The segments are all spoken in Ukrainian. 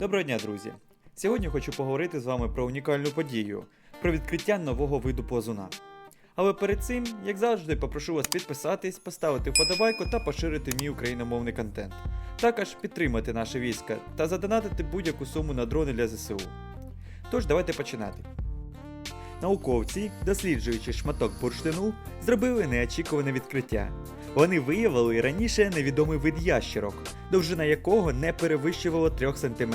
Доброго дня, друзі! Сьогодні хочу поговорити з вами про унікальну подію, про відкриття нового виду плазуна. Але перед цим, як завжди, попрошу вас підписатись, поставити вподобайку та поширити мій україномовний контент. Також підтримати наше військо та задонатити будь-яку суму на дрони для ЗСУ. Тож, давайте починати. Науковці, досліджуючи шматок бурштину, зробили неочікуване відкриття. Вони виявили раніше невідомий вид ящерок, довжина якого не перевищувала 3 см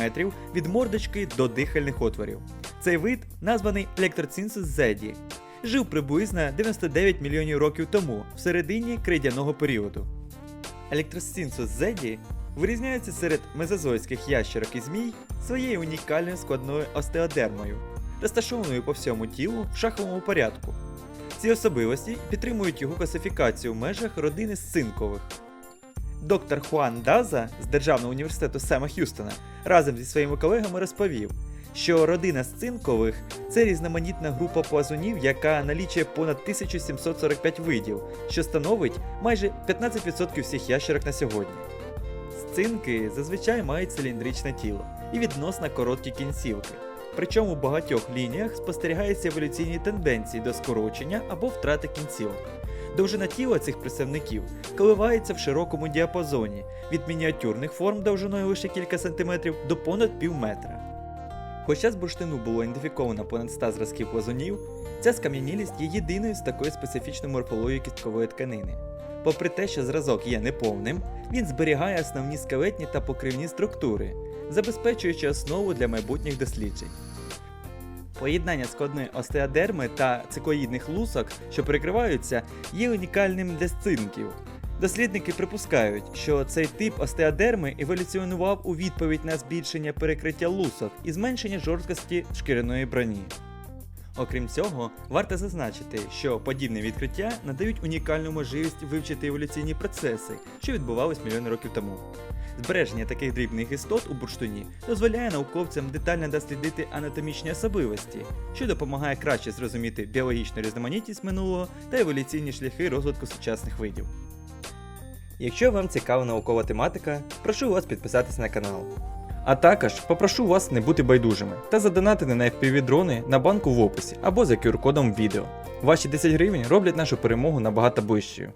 від мордочки до дихальних отворів. Цей вид названий Electrocinsus zedi. Жив приблизно 99 мільйонів років тому, в середині крейдяного періоду. Electrocinsus zedi вирізняється серед мезозойських ящерок і змій своєю унікальною складною остеодермою, розташованою по всьому тілу в шаховому порядку. Ці особливості підтримують його класифікацію в межах родини сцинкових. Доктор Хуан Даза з Державного університету Сема Х'юстона разом зі своїми колегами розповів, що родина сцинкових це різноманітна група плазунів, яка налічує понад 1745 видів, що становить майже 15% всіх ящерок на сьогодні. Сцинки зазвичай мають циліндричне тіло і відносно короткі кінцівки. Причому в багатьох лініях спостерігаються еволюційні тенденції до скорочення або втрати кінцівок. Довжина тіла цих представників коливається в широкому діапазоні від мініатюрних форм довжиною лише кілька сантиметрів до понад пів метра. Хоча з бурштину було ідентифіковано понад 100 зразків плазунів, ця скам'янілість є єдиною з такою специфічною морфологією кісткової тканини. Попри те, що зразок є неповним, він зберігає основні скелетні та покривні структури, забезпечуючи основу для майбутніх досліджень. Поєднання складної остеодерми та циклоїдних лусок, що перекриваються, є унікальним для сцинків. Дослідники припускають, що цей тип остеодерми еволюціонував у відповідь на збільшення перекриття лусок і зменшення жорсткості шкіряної броні. Окрім цього, варто зазначити, що подібне відкриття надають унікальну можливість вивчити еволюційні процеси, що відбувались мільйони років тому. Збереження таких дрібних істот у бурштині дозволяє науковцям детально дослідити анатомічні особливості, що допомагає краще зрозуміти біологічну різноманітність минулого та еволюційні шляхи розвитку сучасних видів. Якщо вам цікава наукова тематика, прошу вас підписатися на канал. А також попрошу вас не бути байдужими та задонатити на FPV дрони на банку в описі або за QR-кодом відео. Ваші 10 гривень роблять нашу перемогу набагато ближчою.